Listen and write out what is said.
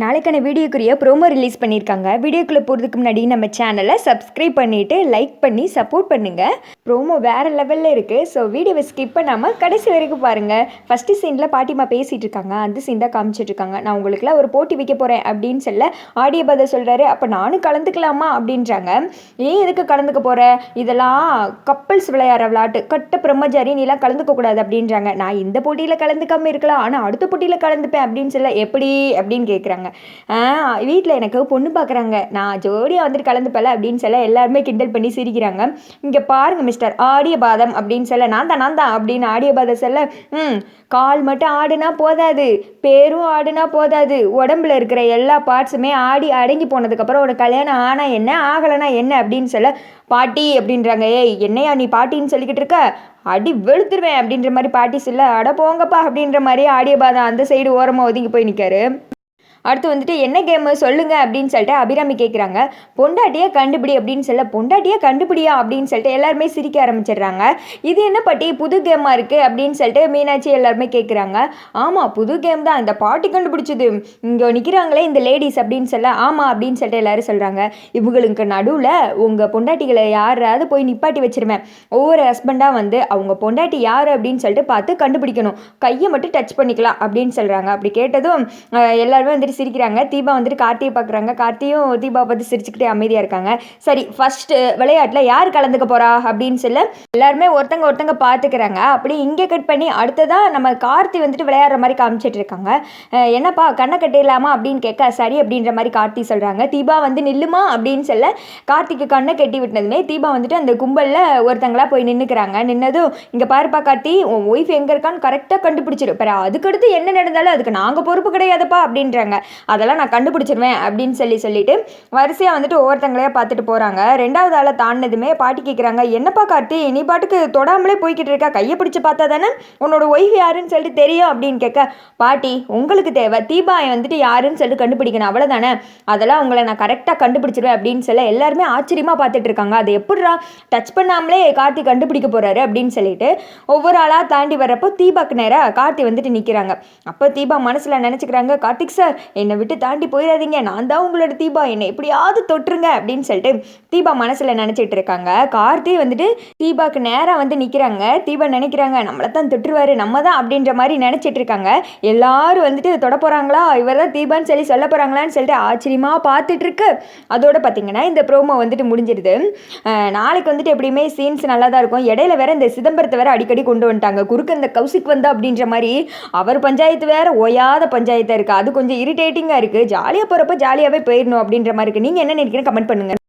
நாளைக்கான வீடியோக்குரிய promo release பண்ணியிருக்காங்க. வீடியோக்குள்ளே போகிறதுக்கு முன்னாடி நம்ம சேனலை சப்ஸ்கிரைப் பண்ணிவிட்டு லைக் பண்ணி சப்போர்ட் பண்ணுங்கள் ப்ரோமோ வேறு லெவலில் இருக்குது ஸோ வீடியோவை ஸ்கிப் பண்ணாமல் கடைசி வரைக்கும் பாருங்கள் ஃபஸ்ட்டு சீனில் பாட்டிமா பேசிகிட்டு இருக்காங்க. அந்த சீன் தான் காமிச்சிட்டு இருக்காங்க. நான் உங்களுக்குலாம் ஒரு போட்டி வைக்க போகிறேன் அப்படின்னு சொல்ல ஆடியோ பதில் சொல்கிறாரு அப்போ நானும் கலந்துக்கலாமா அப்படின்றாங்க. ஏன் எதுக்கு கலந்துக்க போகிற இதெல்லாம் கப்பல்ஸ் விளையாடுற விளையாட்டு. கட்ட பிரம்மச்சாரி நீலாம் கலந்துக்கக்கூடாது அப்படின்றாங்க. நான் இந்த போட்டியில் கலந்துக்காமல் இருக்கலாம். ஆனால் அடுத்த போட்டியில் கலந்துப்பேன் அப்படின்னு சொல்ல எப்படி? அப்படின்னு கேட்குறாங்க வீட்டில் எனக்கு பொண்ணு பார்க்குறாங்க. நான் ஜோடியாக வந்துட்டு கலந்துப்பல அப்படின்னு சொல்ல எல்லாருமே கிண்டல் பண்ணி சிரிக்கிறாங்க. இங்கே பாருங்கள் மிஸ்டர் ஆடிய பாதம் அப்படின்னு சொல்ல நான் தான் நான் தான் அப்படின்னு ஆடிய பாதம் சொல்ல ம் கால் மட்டும் ஆடுனா போதாது. பேரும் ஆடுனா போதாது. உடம்புல இருக்கிற எல்லா பார்ட்ஸுமே ஆடி அடங்கி போனதுக்கப்புறம் ஒரு கல்யாணம் ஆனால் என்ன ஆகலைனா என்ன? அப்படின்னு சொல்ல பாட்டி அப்படின்றாங்க. ஏய் என்னையா நீ பாட்டின்னு சொல்லிக்கிட்டு இருக்க? அடி வெளுத்துருவேன் அப்படின்ற மாதிரி பாட்டி சொல்ல அட போங்கப்பா அப்படின்ற மாதிரி ஆடிய பாதம் அந்த சைடு ஓரமாக ஒதுங்கி போய் நிற்காரு அடுத்து வந்துட்டு என்ன கேமு சொல்லுங்க? அப்படின்னு சொல்லிட்டு அபிராமி கேட்குறாங்க பொண்டாட்டியை கண்டுபிடி அப்படின்னு சொல்ல பொண்டாட்டியை கண்டுபிடியா? அப்படின்னு சொல்லிட்டு எல்லாருமே சிரிக்க ஆரம்பிச்சிடுறாங்க. இது என்ன பாட்டி? புது கேமாக இருக்குது அப்படின்னு சொல்லிட்டு மீனாட்சி எல்லாருமே கேட்குறாங்க ஆமாம் புது கேம் தான். இந்த பாட்டி கண்டுபிடிச்சது. இங்கே நிற்கிறாங்களே இந்த லேடிஸ் அப்படின்னு சொல்ல ஆமாம் அப்படின்னு சொல்லிட்டு எல்லாரும் சொல்கிறாங்க இவங்களுக்கு நடுவில் உங்கள் பொண்டாட்டிகளை யாராவது போய் நிப்பாட்டி வச்சிருவேன். ஒவ்வொரு ஹஸ்பண்டாக வந்து அவங்க பொண்டாட்டி யார்? அப்படின்னு சொல்லிட்டு பார்த்து கண்டுபிடிக்கணும். கையை மட்டும் டச் பண்ணிக்கலாம் அப்படின்னு சொல்கிறாங்க அப்படி கேட்டதும் எல்லாருமே வந்துட்டு சிரிக்கிறாங்க. தீபா வந்துட்டு கார்த்தியை பார்க்குறாங்க கார்த்தியும் தீபா பார்த்து சிரிச்சுக்கிட்டே அமைதியாக இருக்காங்க. சரி ஃபஸ்ட்டு விளையாட்டில் யார் கலந்துக்க போகிறா அப்படின்னு சொல்ல எல்லாருமே ஒருத்தங்க ஒருத்தங்க பார்த்துக்கிறாங்க அப்படி இங்கே கட் பண்ணி அடுத்ததாக நம்ம கார்த்தி வந்துட்டு விளையாடுற மாதிரி காமிச்சிட்டு இருக்காங்க. என்னப்பா கண்ணை கட்டிடலாமா அப்படின்னு கேட்க சரி அப்படின்ற மாதிரி கார்த்தி சொல்கிறாங்க தீபா வந்து நில்லுமா அப்படின்னு சொல்ல கார்த்திக்கு கண்ணை கட்டி விட்டதுமே தீபா வந்துட்டு அந்த கும்பலில் ஒருத்தங்களாக போய் நின்றுக்கிறாங்க நின்னதும் இங்கே பாருப்பா கார்த்தி உன் ஒய்ஃப் எங்கே இருக்கான்னு கரெக்டாக கண்டுபிடிச்சிரு. பிற அதுக்கடுத்து என்ன நடந்தாலும் அதுக்கு நாங்கள் பொறுப்பு கிடையாதுப்பா அப்படின்றாங்க. அதெல்லாம் நான் கண்டுபிடிச்சிருவேன் அப்படின்னு சொல்லி சொல்லிட்டு வரிசையாக வந்துட்டு ஒவ்வொருத்தங்களையாக பார்த்துட்டு போகிறாங்க ரெண்டாவது ஆளை தாண்டினதுமே பாட்டி கேட்குறாங்க என்னப்பா கார்த்தி நீ பாட்டுக்கு தொடாமலே போய்கிட்டு இருக்கா கையை பிடிச்சி பார்த்தா தானே உன்னோட ஒய்ஃப் யாருன்னு சொல்லிட்டு தெரியும்? அப்படின்னு கேட்க பாட்டி உங்களுக்கு தேவை தீபாயை வந்துட்டு யாருன்னு சொல்லிட்டு கண்டுபிடிக்கணும் அவ்வளோதானே அதெல்லாம் உங்களை நான் கரெக்டாக கண்டுபிடிச்சிருவேன் அப்படின்னு சொல்ல எல்லாருமே ஆச்சரியமாக பார்த்துட்டு இருக்காங்க. அது எப்படிரா டச் பண்ணாமலே கார்த்தி கண்டுபிடிக்க போகிறாரு அப்படின்னு சொல்லிட்டு ஒவ்வொரு ஆளாக தாண்டி வர்றப்போ தீபாக்கு நேராக கார்த்தி வந்துட்டு நிற்கிறாங்க அப்போ தீபா மனசில் நினச்சிக்கிறாங்க கார்த்திக் சார் என்னை விட்டு தாண்டி போயிடாதீங்க. நான் தான் உங்களோட தீபா. என்னை எப்படியாவது தொட்டுருங்க அப்படின்னு சொல்லிட்டு தீபா மனசில் நினச்சிட்டு இருக்காங்க. கார்த்தி வந்துட்டு தீபாக்கு நேராக வந்து நிற்கிறாங்க தீபா நினைக்கிறாங்க நம்மளை தான் தொட்டுருவாரு நம்ம தான் அப்படின்ற மாதிரி நினச்சிட்டு இருக்காங்க. எல்லாரும் வந்துட்டு தொட போகிறாங்களா இவர் தான் தீபான்னு சொல்லி சொல்ல போகிறாங்களான்னு சொல்லிட்டு ஆச்சரியமாக பார்த்துட்டு இருக்கு. அதோட பார்த்தீங்கன்னா இந்த ப்ரோமோ வந்துட்டு முடிஞ்சிருது. நாளைக்கு வந்துட்டு எப்படியுமே சீன்ஸ் நல்லா தான் இருக்கும். இடையில வேற இந்த சிதம்பரத்தை வேற அடிக்கடி கொண்டு வந்துட்டாங்க. குறுக்கு இந்த கௌசிக் வந்தா அப்படின்ற மாதிரி அவர் பஞ்சாயத்து வேற ஓயாத பஞ்சாயத்தாக இருக்குது அது கொஞ்சம் இரிட்டேட்டிங்காக இருக்குது ஜாலியாக போகிறப்ப ஜாலியாகவே போயிடணும் அப்படின்ற மாதிரி இருக்குது நீங்கள் என்ன நினைக்கிறீங்க கமெண்ட் பண்ணுங்கள்